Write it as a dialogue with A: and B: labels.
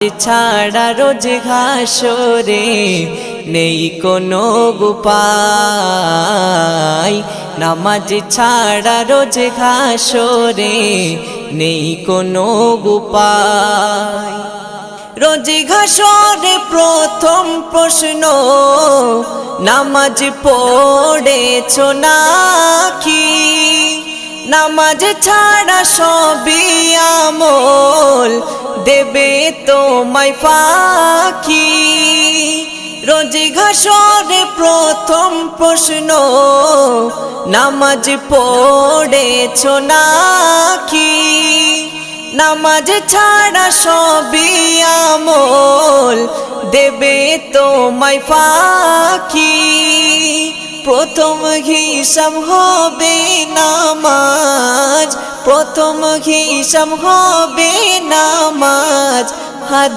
A: ছাড়া রোজ ঘাসরে নেই কোনো গুপাই নামাজ ছাড়া রোজ ঘাসরে নেই কোনো গুপাই রোজ ঘাসরে প্রথম প্রশ্ন, নামাজ পড়েছ নাকি? নামাজ ছাড়া সবই আমল দেবে তোমায় ফাঁকি রোজ ঘাসরে প্রথম প্রশ্ন, নামাজ পড়েছ নাকি? নামাজ ছাড়া সবই আমল, দেবে তোমায় ফাঁকি প্রথম হিসাব হবে নামাজ। প্রথম হিসাব হবে নামাজ। হাত